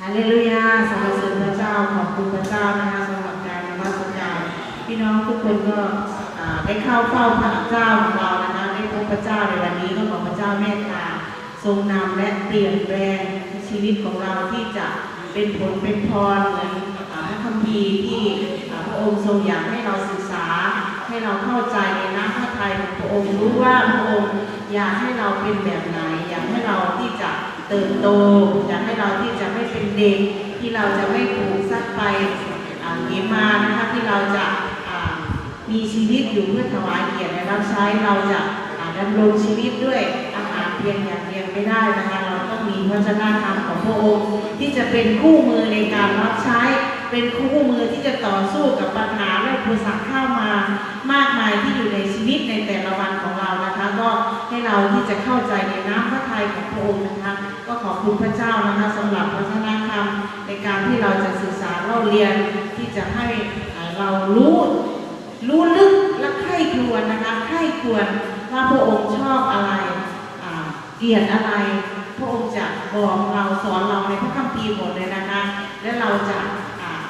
ฮาเลลูยาสรรเสริญพระเจ้าขอบคุณพระเจ้านะคะสำหรับการนมัสการพี่น้องทุกคนก็ได้เข้าเฝ้าพระเจ้าของเรานะคะได้พบพระเจ้าในวันนี้ก็ขอพระเจ้าเมตตาทรงนำและเปลี่ยนแปลงชีวิตของเราที่จะเป็นผลเป็นพรเหมือนพระคัมภีร์ที่พระองค์ทรงอยากให้เราศึกษา ให้เราเข้าใจในน้ำพระทัยของพระองค์รู้ว่าพระองค์อยากให้เราเป็นแบบไหน เติบโตอยากให้เราที่จะไม่เป็นเด็กที่เราจะไม่ถูกซัดไปอ่าเหมานะคะที่เราจะมีชีวิตอยู่เพื่อถวายเกียรติและรับใช้เราจะดำรงชีวิตด้วยอาหารเพียงอย่างเดียวไม่ได้นะคะ เราต้องมีวัฒนธรรมของพระองค์ที่จะเป็นคู่มือในการรับใช้ เป็นคู่มือที่จะต่อสู้กับปัญหาและอุปสรรคเข้ามามากมายที่อยู่ในชีวิตในแต่ละวันของเรานะคะ ก็ให้เราที่จะเข้าใจในน้ำพระทัยของพระองค์นะคะก็ขอบคุณพระเจ้านะคะสำหรับวัฒนธรรมในการที่เราจะศึกษาเล่าเรียนที่จะให้เรารู้รู้ลึกและใคร่ควญนะคะใคร่ควญว่าพระองค์ชอบอะไรเกลียดอะไร พระองค์จะบอกเราสอนเราในพระคัมภีร์หมดเลยนะคะ และเราจะ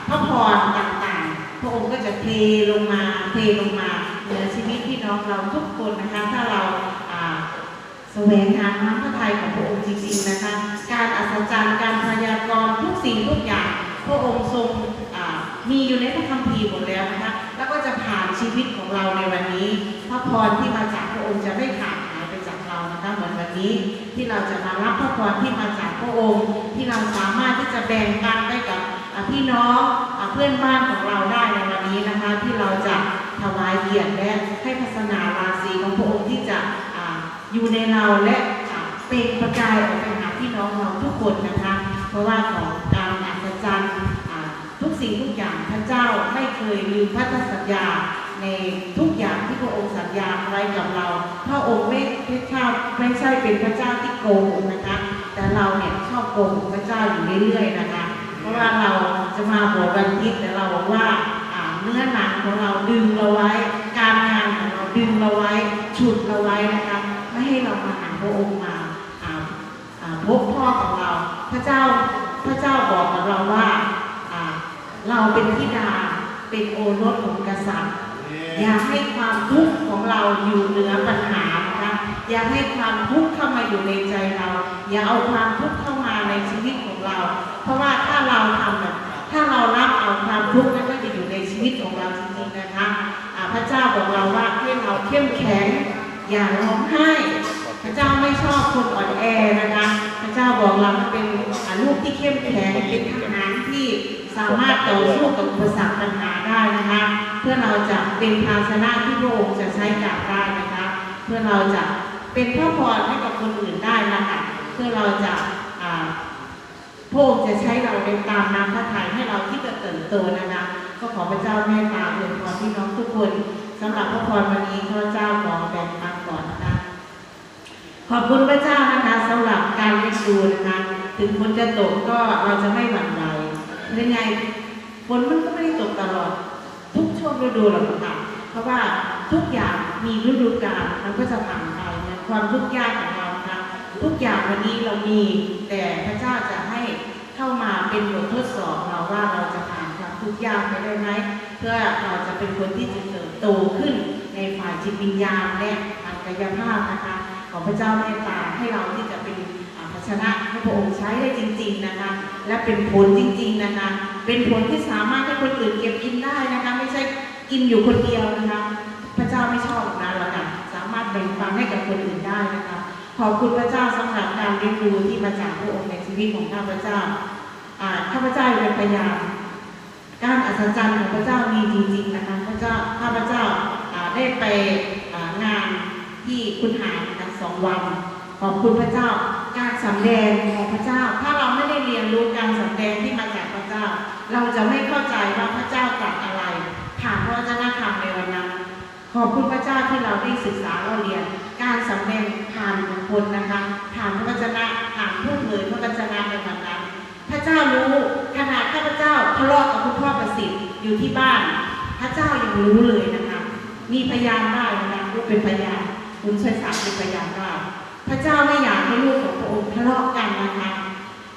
พระพรต่างๆ พระองค์ก็จะเทลงมาเทลงมาเหนือชีวิตพี่น้องเราทุกคนนะคะถ้าเราแสวงหาน้ำพระทัยของพระองค์จริงๆนะคะการอัศจรรย์การพยากรณ์ทุกสิ่งทุกอย่าง พระองค์ทรงมีอยู่ในพระคัมภีร์หมดแล้วนะคะแล้วก็จะผ่านชีวิตของเราในวันนี้พระพรที่มาจากพระองค์จะไม่ขาดหายไปจากเรานะคะเหมือนวันนี้ที่เราจะมารับพระพรที่มาจากพระองค์ ที่เราสามารถที่จะแบ่งปันให้กับ พี่น้องเพื่อนบ้านของเราได้ในวันนี้นะคะ ที่เราจะถวายเกียรติและให้พัฒนาราศีของพระองค์ที่จะอยู่ในเราและเป็นประกายออกไปหาพี่น้องเราทุกคนนะคะ เพราะว่าของการอัศจรรย์ทุกสิ่งทุกอย่างพระเจ้าไม่เคยลืมพันธสัญญาในทุกอย่างที่พระองค์สัญญาไว้กับเราพระองค์ไม่พระเจ้าไม่ใช่เป็นพระเจ้าที่โกหกนะคะ แต่เราเนี่ยชอบโกหกพระเจ้าอยู่เรื่อยๆนะคะ ว่าเราจะมาบอกวันอาทิตย์แต่เราบอกว่าอ่าเนื้อหนังของเราดึงเราไว้ การงานของเราดึงเราไว้ฉุดเราไว้นะคะไม่ให้เรามาหาพระองค์มาอ่าอ่าพบพ่อของเรา พระเจ้าพระเจ้าบอกกับเราว่าอ่าเราเป็นธิดาเป็นโอรสของกษัตริย์ อย่าให้ความทุกข์ของเราอยู่เหนือปัญหานะคะอย่าให้ความทุกข์เข้ามาอยู่ในใจเรา อย่าเอาความทุกข์ เจ้าบอกเราว่าให้เราเข้มแข็งอย่าร้องไห้ พระเจ้าไม่ชอบคนอ่อนแอนะคะ พระเจ้าบอกเราให้เป็นลูกที่เข้มแข็งเป็นทหารที่สามารถต่อสู้กับอุปสรรคปัญหาได้นะคะ เพื่อเราจะเป็นภาชนะที่พระองค์จะใช้กราบได้นะคะ เพื่อเราจะเป็นพระพรให้กับคนอื่นได้นะคะเพื่อเราจะพระองค์จะใช้เราเป็นตามน้ำพระทัยให้เราที่จะเติบโตนะคะก็ขอพระเจ้าเมตตาอวยพรพี่น้องทุกคน สำหรับพระพรวันนี้ข้าเจ้าขอแบ่งปันก่อนนะคะขอบคุณพระเจ้านะคะสำหรับการเลี้ยงดูนะคะ ถึงฝนจะตกก็เราจะไม่หวั่นไหวยังไงฝนมันก็ไม่ได้ตกตลอด ทุกช่วงฤดูหรอกค่ะเพราะว่าทุกอย่างมีฤดูกาลมันก็จะผ่านไปนความทุกข์ยากของเรานะทุกอย่างวันนี้เรามี แต่พระเจ้าจะให้เข้ามาเป็นบททดสอบเราว่าเราจะผ่านความทุกข์ยากไปได้ไหมเพื่อเราจะเป็นคนที่จะเติบ โตขึ้นในฝ่ายจิตวิญญาณและทางกายภาพนะคะ ของพระเจ้าเมตตาให้เราที่จะเป็นภาชนะให้พระองค์ใช้ได้จริง ๆนะคะ และเป็นผลจริง ๆนะคะ เป็นผลที่สามารถให้คนอื่นเก็บกินได้นะคะ ไม่ใช่กินอยู่คนเดียวนะคะ พระเจ้าไม่ชอบนั้นหรอกค่ะสามารถแบ่งปันให้กับคนอื่นได้นะคะ ขอบคุณพระเจ้าสำหรับการเรียนรู้ที่มาจากพระองค์ในชีวิตของข้าพเจ้าอ่าข้าพเจ้าเป็นพยานการอัศจรรย์ของพระเจ้ามีจริงๆนะคะ เจ้าข้าพเจ้าได้ไปงานที่คุณหายนะสองวันขอบคุณพระเจ้าการสำแดงของพระเจ้า ถ้าเราไม่ได้เรียนรู้การสำแดงที่มาจากพระเจ้า เราจะไม่เข้าใจว่าพระเจ้าตรัสอะไรผ่านพระวจนะธรรมในวันนั้น ขอบคุณพระเจ้าที่เราได้ศึกษาเราเรียน การสำแดงผ่านบุคคลนะคะผ่านพระวจนะผ่านผู้เผยพระวจนะในวันนั้น พระเจ้ารู้ขนาดข้าพเจ้าทะเลาะกับคุณพ่อประสิทธิ์อยู่ที่บ้าน พระเจ้ายังรู้เลยนะคะมีพยานได้นะคะลูกเป็นพยานคุณชัยศักดิ์เป็นพยานได้พระเจ้าไม่อยากให้ลูกของพระองค์ทะเลาะกันนะคะ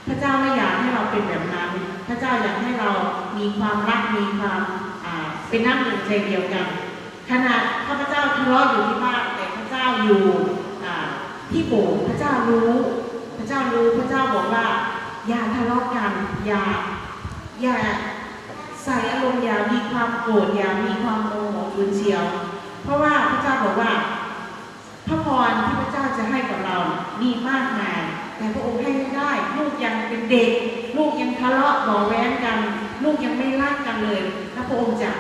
พระเจ้าไม่อยากให้เราเป็นแบบนั้น พระเจ้าอยากให้เรามีความรักมีความเป็นน้ำหนึ่งใจเดียวกันขนาดข้าพเจ้าทะเลาะอยู่ที่บ้านแต่พระเจ้าอยู่ที่โบสถ์พระเจ้ารู้ พระเจ้ารู้พระเจ้าบอกว่า อย่าทะเลาะกันอย่าอย่า ใส่อารมณ์อย่ามีความโกรธอย่ามีความโมโหฉุนเฉียว เพราะว่าพระเจ้าบอกว่าพระพรที่พระเจ้าจะให้กับเรามีมากมาย แต่พระองค์ให้ไม่ได้ ลูกยังเป็นเด็ก ลูกยังทะเลาะบาะแว้งกัน ลูกยังไม่รักกันเลยแล้วพระองค์จะ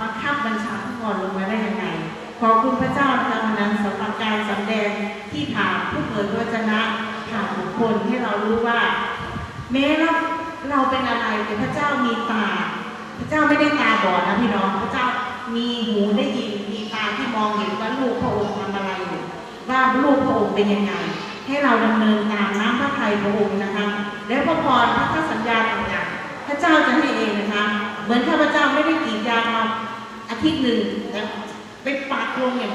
บังคับบัญชาพระพรลงมาได้ยังไงขอบคุณพระเจ้านะคะวันนั้นสำหรับการสำแดงที่ผ่านผู้เผยพระวจนะผ่านบุคคลให้เรารู้ว่า แม้เราเราเป็นอะไรแต่พระเจ้ามีตา ระเจ้าไม่ได้ตาบอดนะพี่น้อง พระเจ้ามีหูได้ยิน มีตาที่มองเห็นว่าลูกพระองค์ทำอะไรอยู่ ว่าลูกพระองค์เป็นยังไง ให้เราดำเนินตามน้ำพระทัยพระองค์นะคะ และพระพรพระสัญญาต่างๆ พระเจ้าจะให้เองนะคะ เหมือนข้าพเจ้าไม่ได้กีดยางมาอาทิตย์หนึ่งแต่ไปปากลงอย่าง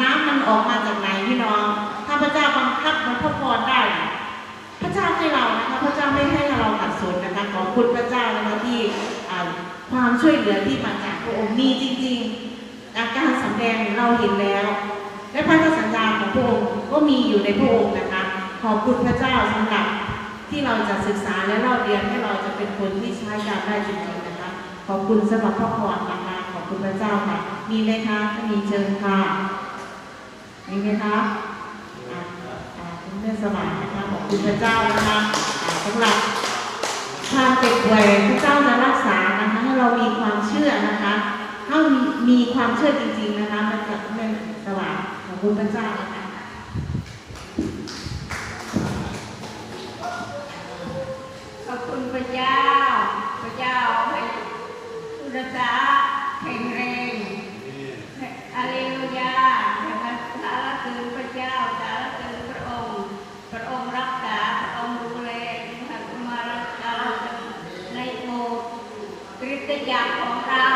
น้ำมันออกมาจากไหนพี่น้อง ถ้าพระเจ้าบังคับมันพระพรได้ พระเจ้าให้เรานะคะ พระเจ้าไม่ให้เราขัดสนนะคะ ขอบคุณพระเจ้านะคะ ความช่วยเหลือที่มาจากพระองค์มีจริงๆอาการสำแดงเราเห็นแล้ว และพันธสัญญาของพระองค์ก็มีอยู่ในพระองค์นะคะ ขอบคุณพระเจ้าสำหรับที่เราจะศึกษาและเล่าเรียนให้เราจะเป็นคนที่ใช้การได้จริงๆนะคะ ขอบคุณสำหรับพระพรนะคะขอบคุณพระเจ้าค่ะ มีไหมคะถ้ามีเชิญค่ะมีไหมคะอ่าอ่าคุณแม่สว่างนะคะขอบคุณพระเจ้านะคะสำหรับความเจ็บป่วยพระเจ้าจะรักษานะ เรามีความเชื่อนะคะ ถ้ามีมีความเชื่อจริง ๆนะคะ มันจะเป็นสว่างขอบคุณพระเจ้านะคะขอบคุณพระเจ้าพระเจ้าให้อุตสา กริตยาของเรา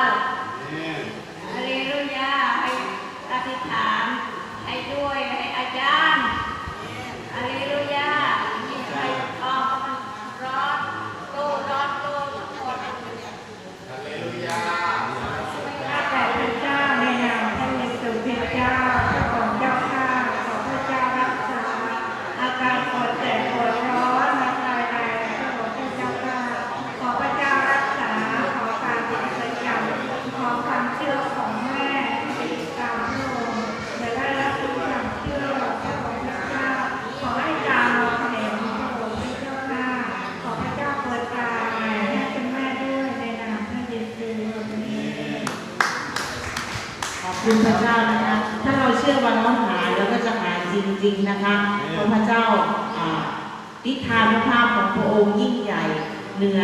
อาเลลูยาให้อธิษฐานให้ด้วยให้อาจารย์ อาเลลูยามีใครออกร้อนตู้ร้อนตู้ทั้งหมด ข้าแต่พระเจ้าในนามพระเยซูคริสต์เจ้าเจ้าของเจ้าข้าขอพระเจ้ารักษา อาการปวดแสบปวดร้อนมาตายในพระองค์เจ้าข้าขอพระเจ้ารักษา ขอการอัศจรรย์ขอความเชื่อของแม่ที่ติดตามพระองค์และได้รับรู้ความเชื่อพระองค์เจ้าข้าขอให้การเราแผ่พระองค์เจ้าข้าขอพระเจ้าเปิดตาให้คุณแม่ด้วยในนามพระเยซูอาเมน ขอบ คุณพระเจ้านะคะ ถ้าเราเชื่อว่าน้องหายเราก็จะหายจริง ๆนะคะเพราะพระเจ้าอ่าทิทานุภาพของพระองค์ยิ่งใหญ่เหนือ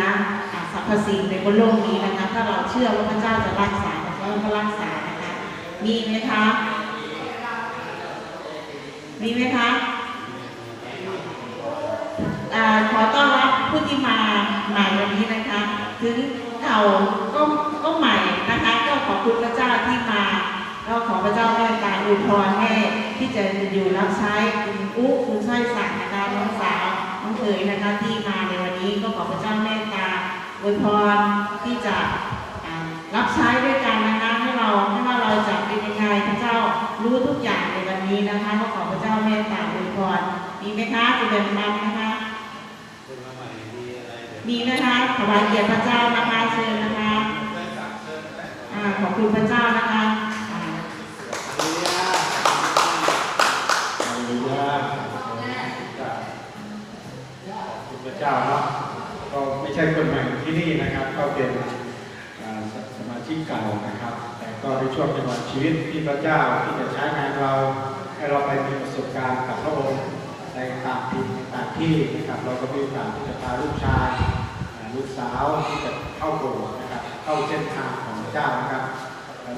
อ่าสรรพสิ่งในบนโลกนี้นะคะ ถ้าเราเชื่อว่าพระเจ้าจะรักษาพระเจ้าก็รักษานะคะมีไหมคะมีไหมคะอ่าขอต้อนรับผู้ที่มาใหม่วันนี้นะคะ ถึงเก่า อวยพรให้ที่จะอยู่รับใช้คุณอุ๊คุณสร้อยสักดิ์นะคะน้องสาวน้องเขยนะคะที่มาในวันนี้ก็ขอพระเจ้าเมตตาอวยพรที่จะรับใช้ด้วยกันนะคะให้เราไม่ว่าเราจะเป็นยังไงพระเจ้ารู้ทุกอย่างในวันนี้นะคะก็ขอพระเจ้าเมตตาอวยพรมีไหมคะจะเป็นมันนะคะมีนะคะถวายเกียรติพระเจ้านะคะเชิญนะคะขอบคุณพระเจ้านะคะ จ้าเนาะก็ไม่ใช่คนใหม่ที่นี่นะครับ ก็เป็นสมาชิกเก่านะครับ แต่ก็ในช่วงจังหวะชีวิตที่พระเจ้าที่จะใช้งานเราให้เราไปมีประสบการณ์กับพระองค์ในต่างถิ่นต่างที่นะครับ เราก็มีโอกาสที่จะพาลูกชายลูกสาวที่จะเข้าโบสถ์นะครับ เข้าเส้นทางของพระเจ้านะครับ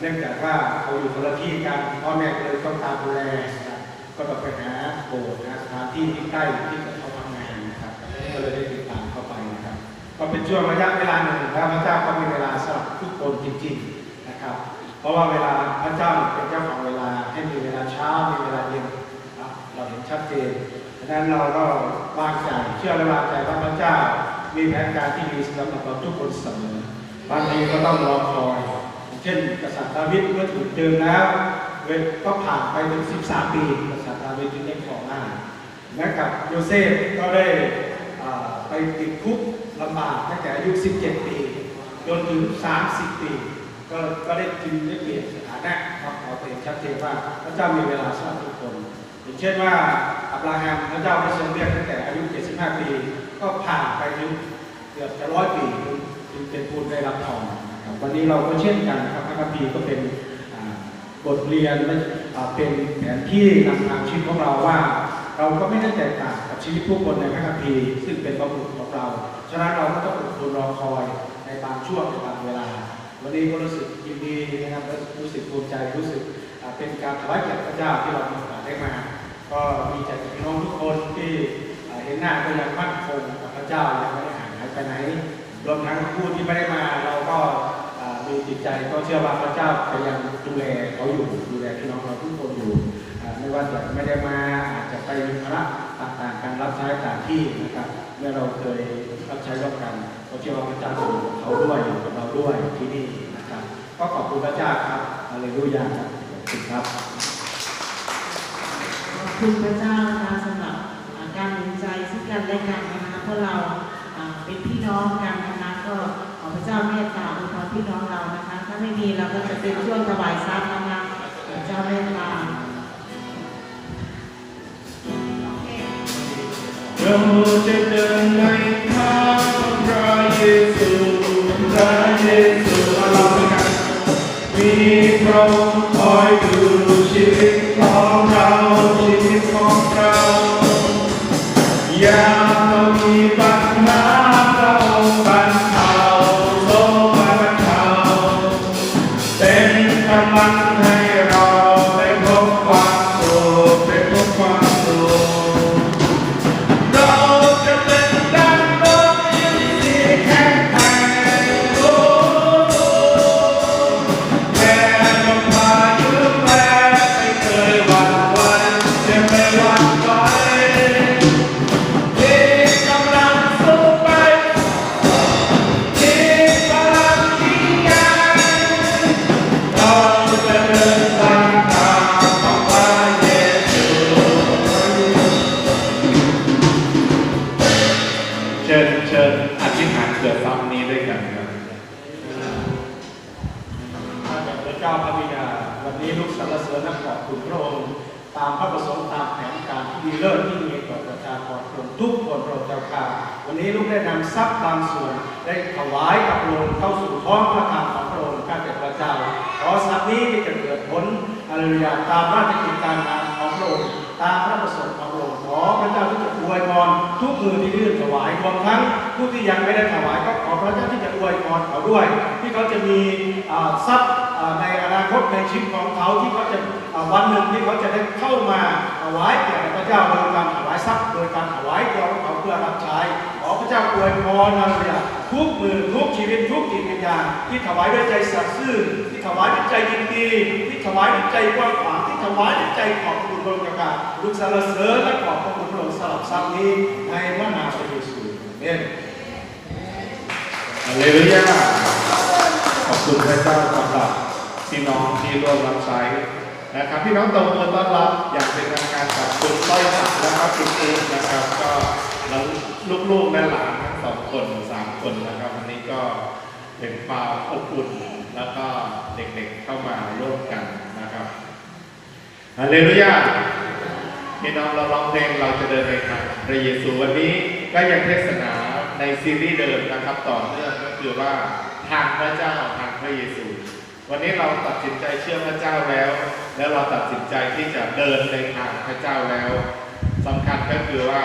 เนื่องจากว่าเขาอยู่คนละที่กันพ่อแม่เลยต้องตามดูแลนะก็ต้องไปหาโบสถ์หาสถานที่ที่ใกล้ที่ ก็เลยได้ติดตามเข้าไปนะครับ ก็เป็นช่วงระยะเวลาหนึ่งแล้วพระเจ้าก็มีเวลาสำหรับทุกคนจริงๆนะครับ เพราะว่าเวลาพระเจ้าเป็นเจ้าของเวลาให้มีเวลาเช้ามีเวลาเย็นนะเราเห็นชัดเจนดังนั้นเราก็วางใจเชื่อและวางใจว่าพระเจ้ามีแผนการที่ดีสำหรับเราทุกคนเสมอบางทีก็ต้องรอคอย เช่นกษัตริย์ดาวิดเมื่อถูกเจอแล้วเวก็ผ่านไปถึง 13 ปีกษัตริย์ดาวิดจึงได้ครองหน้าและกับโยเซฟก็ได้ ไปติดคุกลำบากตั้งแต่อายุ 17 ปี จนถึง 30 ปี ก็ก็ได้จึงได้เปลี่ยนสถานะครับขอเห็นชัดเจนว่าพระเจ้ามีเวลาสำหรับทุกคนอย่างเช่นว่าอับราฮัมพระเจ้าได้ทรงเรียกตั้งแต่อายุ 75 ปี ก็ผ่านไปถึงเกือบจะร้อยปีถึงเป็นผู้ได้รับทองวันนี้เราก็เช่นกันครับพระคัมภีร์ก็เป็นบทเรียนเป็นแผนที่นำทางชีวิตของเราว่า เราก็ไม่ได้แตกต่าง ชีวิตผู้คนในพระคัมภีร์ซึ่งเป็นบรุษของเรา ฉะนั้นเราก็ต้องอดทนรอคอยในบางช่วงในบางเวลา วันนี้ก็รู้สึกยินดีนะครับรู้สึกภูมิใจรู้สึกเป็นการถวายเกียรติพระเจ้าที่เรามีโอกาสได้มา ก็มีใจพี่น้องทุกคนที่เห็นหน้าก็ยังมั่นคงกับพระเจ้ายังไม่ได้หายไปไหน รวมทั้งผู้ที่ไม่ได้มาเราก็มีจิตใจก็เชื่อว่าพระเจ้าพยายามดูแลเขาอยู่ดูแลพี่น้องเราทุกคนอยู่ ไม่ว่าจะไม่ได้มาอาจจะไปมีภาระ ต่างการรับใช้ต่างที่นะครับเมื่อเราเคยรับใช้ร่วมกันก็เชื่อว่าพระเจ้าจะอยู่กับเขาด้วยอยู่กับเราด้วยที่นี่นะครับ ก็ขอบคุณพระเจ้าครับฮาเลลูยาครับขอบคุณครับขอบคุณพระเจ้านะคะสำหรับการหนุนใจซึ่งกันและกันนะคะเพราะเราเป็นพี่น้องกันนะคะก็ขอพระเจ้าเมตตาอวยพรพี่น้องเรานะคะ ถ้าไม่มีเราก็จะเป็นช่วงถวายทรัพย์นะคะพระเจ้าเมตตา เทรัพย์บางส่วนได้ถวายกับพรงเข้าสู่ท้องพระคำของพระองค์ข้าแต่พระเจ้าขอทรัพย์นี้จะเกิดผลอาเลลูยาตามราชกิจการงานของพระองค์ตามพระประสงค์ของพระองค์ขอพระเจ้าที่จะอวยพรทุกมือที่ยื่นถวายรวมทั้งผู้ที่ยังไม่ได้ถวายก็ขอพระเจ้าที่จะอวยพรเขาด้วย ที่เขาจะมีทรัพย์ในอนาคตในชีวิตของเขาที่เขาจะวันหนึ่งที่เขาจะได้เข้ามาถวายแก่พระเจ้าโดยการถวายทรัพย์โดยการถวายตัวของเขา พื่อรับใช้ขอพระเจ้าอวยพรนะเนี่ยทุกมือทุกชีวิตทุกจิตวิญญาณที่ถวายด้วยใจสัตย์ซื่อที่ถวายด้วยใจยินดีที่ถวายด้วยใจกว้างขวางที่ถวายด้วยใจขอบคุณพระองค์เจ้าลูกสรรเสริญและขอบพระคุณพระองค์สำหรับทรัพย์นี้ในพระนามพระเยซูเอเมนฮาเลลูยาขอบคุณพระเจ้าสำหรับพี่น้องที่ร่วมรับใช้นะครับพี่น้องตบมือต้อนรับอย่างเป็นทางการกับคุณต้อยศักดิ์นะครับคุณอู๊ดนะครับก็ แล้วลูกๆและหลานทั้งสองคนสามคนนะครับวันนี้ก็เป็นความอบอุ่นแล้วก็เด็กๆเข้ามาร่วมกันนะครับฮาเลลูยาพี่น้องเราร้องเพลงเราจะเดินในทางพระเยซูวันนี้ก็ยังเทศนาในซีรีส์เดิมนะครับต่อเนื่องก็คือว่าทางพระเจ้าทางพระเยซู วันนี้เราตัดสินใจเชื่อพระเจ้าแล้ว แล้วเราตัดสินใจที่จะเดินในทางพระเจ้าแล้วสำคัญก็คือว่า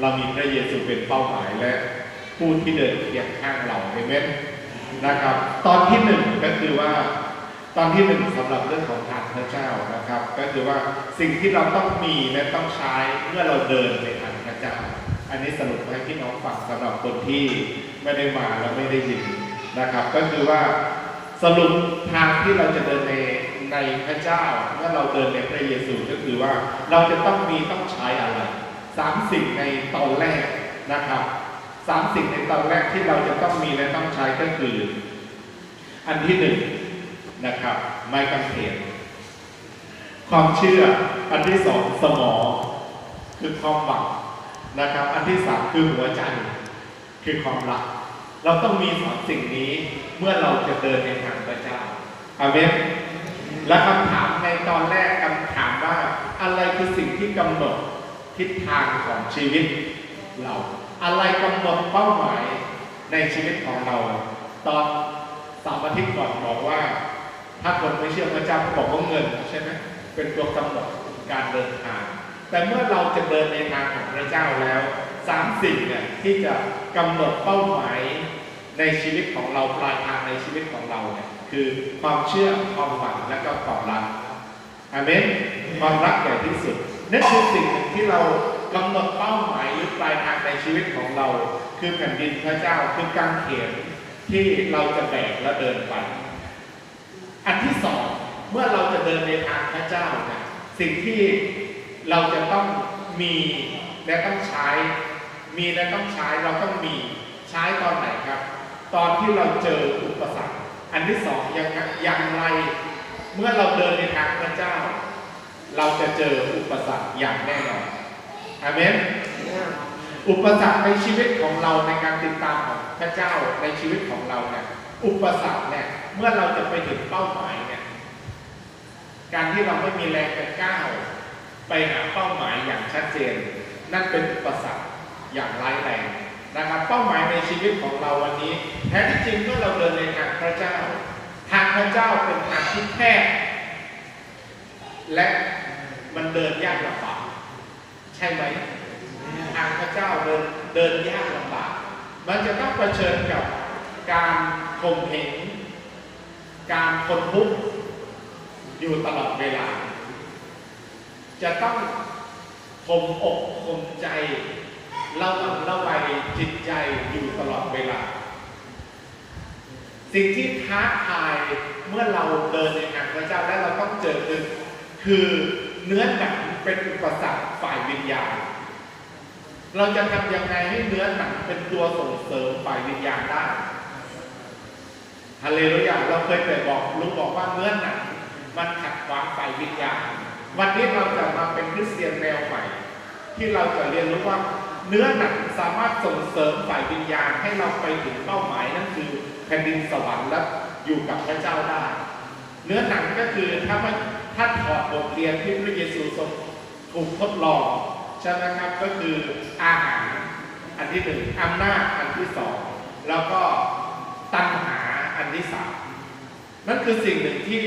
เรามีพระเยซูเป็นเป้าหมายและผู้ที่เดินเคียงข้างเราเอเมนนะครับ ตอนที่หนึ่งก็คือว่าตอนที่หนึ่งสำหรับเรื่องของทางพระเจ้านะครับ ก็คือว่าสิ่งที่เราต้องมีและต้องใช้เมื่อเราเดินในทางพระเจ้า อันนี้สรุปให้พี่น้องฟังสำหรับคนที่ไม่ได้มาและไม่ได้ยินนะครับ ก็คือว่าสรุปทางที่เราจะเดินในในพระเจ้าเมื่อเราเดินในพระเยซูก็คือว่าเราจะต้องมีต้องใช้อะไร สามสิ่งในตอนแรกนะครับสามสิ่งในตอนแรกที่เราจะต้องมีและต้องใช้ก็คือ อันที่หนึ่งนะครับไม้กางเขนความเชื่ออันที่สองสมองคือความหวังนะครับ อันที่สามคือหัวใจคือความรัก เราต้องมีสองสิ่งนี้เมื่อเราจะเดินในทางพระเจ้าอาเมนและคำถามในตอนแรกคำถามว่าอะไรคือสิ่งที่กำหนด ทิศทางของชีวิตเรา อะไรกำหนดเป้าหมายในชีวิตของเรา ตอนสามอาทิตย์ก่อนบอกว่า ถ้าคนไม่เชื่อพระเจ้าก็บอกว่าเงินใช่ไหมเป็นตัวกำหนดการเดินทาง แต่เมื่อเราจะเดินในทางของพระเจ้าแล้วสามสิ่งเนี่ยที่จะกำหนดเป้าหมายในชีวิตของเราปลายทางในชีวิตของเราเนี่ยคือความเชื่อความหวังและก็ความรักอเมนความรักใหญ่ที่สุด นั่นคือสิ่งที่เรากำหนดเป้าหมายหรือปลายทางในชีวิตของเรา คือแผ่นดินพระเจ้าคือการเขียนที่เราจะแบกและเดินไป อันที่สองเมื่อเราจะเดินในทางพระเจ้านี่ยสิ่งที่เราจะต้องมีและต้องใช้ มีและต้องใช้เราต้องมีใช้ตอนไหนครับ ตอนที่เราเจออุปสรรค อันที่สองยังอย่างไร เมื่อเราเดินในทางพระเจ้า เราจะเจออุปสรรคอย่างแน่นอนอาเมนอุปสรรคในชีวิตของเราในการติดตามของพระเจ้าในชีวิตของเราเนี่ยอุปสรรคเนี่ยเมื่อเราจะไปถึงเป้าหมายเนี่ยการที่เราไม่มีแรงจะก้าวไปหาเป้าหมายอย่างชัดเจน นั่นเป็นอุปสรรคอย่างร้ายแรงนะครับเป้าหมายในชีวิตของเราวันนี้แท้ที่จริงเมื่อเราเดินในทางพระเจ้า ทางพระเจ้าเป็นทางที่แคบและ มันเดินยากลำบากใช่ไหมทางพระเจ้าเดินเดินยากลำบาก มันจะต้องเผชิญกับการข่มเหงการคนทุกข์อยู่ตลอดเวลา จะต้องข่มอกข่มใจระวังระวัยจิตใจอยู่ตลอดเวลา สิ่งที่ท้าทายเมื่อเราเดินในทางพระเจ้าและเราต้องเจอคือคือ เนื้อหนังเป็นอุปสรรคฝ่ายวิญญาณ เราจะทำยังไงให้เนื้อหนังเป็นตัวส่งเสริมฝ่ายวิญญาณได้ฮาเลลูยาเราเคยแต่บอกลุงบอกว่าเนื้อหนังมันขัดขวางฝ่ายวิญญาณ วันนี้เราจะมาเป็นคริสเตียนแนวใหม่ ที่เราจะเรียนรู้ว่าเนื้อหนังสามารถส่งเสริมฝ่ายวิญญาณให้เราไปถึงเป้าหมายนั่นคือแผ่นดินสวรรค์และอยู่กับพระเจ้าได้ เนื้อหนังก็คือถ้าไม่ถ้าถอดบทเรียนที่พระเยซูทรงถูกทดลองใช่ไหมครับก็คืออาหารอันที่หนึ่งอำนาจอันที่สองแล้วก็ตัณหาอันที่สามนั่นคือสิ่งหนึ่งที่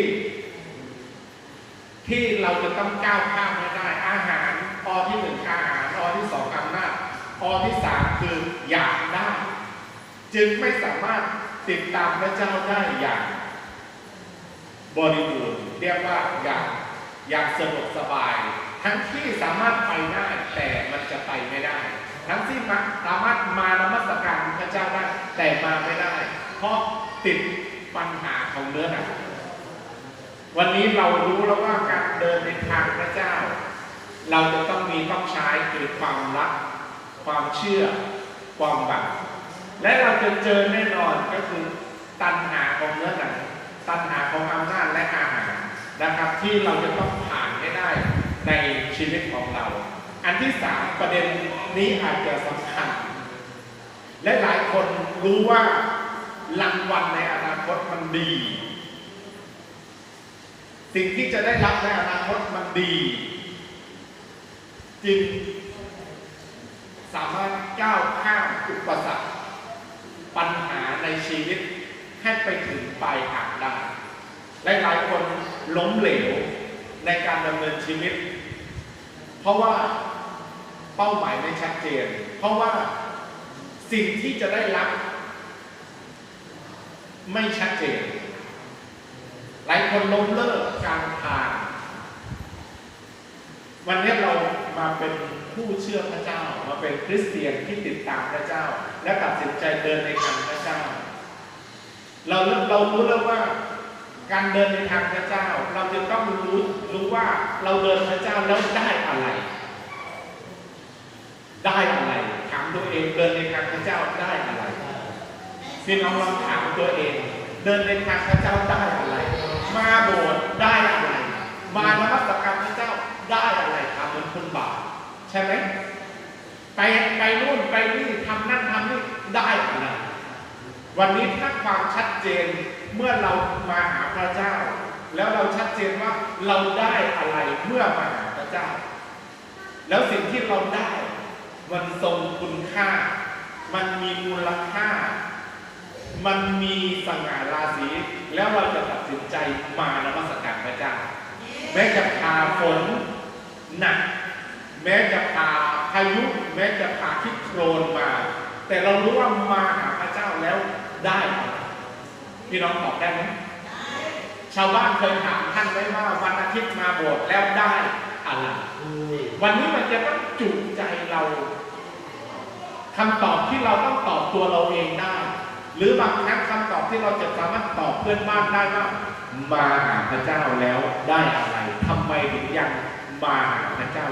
ที่เราจะต้องก้าวข้ามให้ได้ อาหารอที่หนึ่งอาหารอที่สองอำนาจอที่สามคืออยากได้ จึงไม่สามารถติดตามพระเจ้าได้อย่าง บริบูรณ์เรียกว่าอย่างอย่างสะดวกสบาย ทั้งที่สามารถไปได้แต่มันจะไปไม่ได้ ทั้งที่มาสามารถมานมัสการพระเจ้าได้แต่มาไม่ได้ เพราะติดปัญหาของเนื้อหนังวันนี้เรารู้แล้วว่าการเดินในทางพระเจ้า เราจะต้องมีต้องใช้คือความรัก ความเชื่อ ความหวังและเราจะเจอแน่นอนก็คือตัณหาของเนื้อหนัง ตัณหาของอำนาจและอาหารนะครับ ที่เราจะต้องผ่านให้ได้ในชีวิตของเรา อันที่สามประเด็นนี้อาจจะสำคัญ และหลายคนรู้ว่ารางวัลในอนาคตมันดี สิ่งที่จะได้รับในอนาคตมันดีจึงสามารถก้าวข้ามอุปสรรคปัญหาในชีวิต ให้ไปถึงปลายทางได้และหลายคนล้มเหลวในการดำเนินชีวิต เพราะว่าเป้าหมายไม่ชัดเจน เพราะว่าสิ่งที่จะได้รับ ไม่ชัดเจน หลายคนล้มเลิกการทางวันนี้เรามาเป็นผู้เชื่อพระเจ้า มาเป็นคริสเตียนที่ติดตามพระเจ้า และตัดสินใจเดินในทางพระเจ้า เราเรารู้แล้วว่า การเดินในทางพระเจ้า เราจะต้องรู้รู้ว่าเราเดินพระเจ้าแล้วได้อะไร ได้อะไรถามตัวเองเดินในทางพระเจ้าได้อะไรพี่น้องลองถามตัวเอง เดินในทางพระเจ้าได้อะไร มาโบสถ์ได้อะไร มานมัสการพระเจ้าได้อะไรทำเหมือนคนบาปใช่ไหมไปไปนู่นไปนี่ทำนั่นทำนี่ได้อะไร วันนี้ถ้าความชัดเจนเมื่อเรามาหาพระเจ้า แล้วเราชัดเจนว่าเราได้อะไรเมื่อมาหาพระเจ้า แล้วสิ่งที่เราได้มันทรงคุณค่า มันมีมูลค่า มันมีสง่าราศี แล้วเราจะตัดสินใจมานมัสการพระเจ้า แม้จะพาฝนหนัก แม้จะพาพายุ แม้จะพาคิดโครนมา แต่เรารู้ว่ามาหาพระเจ้าแล้ว ได้ พี่น้องตอบได้ไหมชาวบ้านเคยถามท่านไว้ว่าวันอาทิตย์มาโบสถ์แล้วได้อะไรวันนี้มันจะต้องจุใจเราคำตอบที่เราต้องตอบตัวเราเองได้ หรือบางครั้งคำตอบที่เราจะสามารถตอบเพื่อนบ้านได้ว่ามาหาพระเจ้าแล้วได้อะไรทำไมถึงยังมาหาพระเจ้า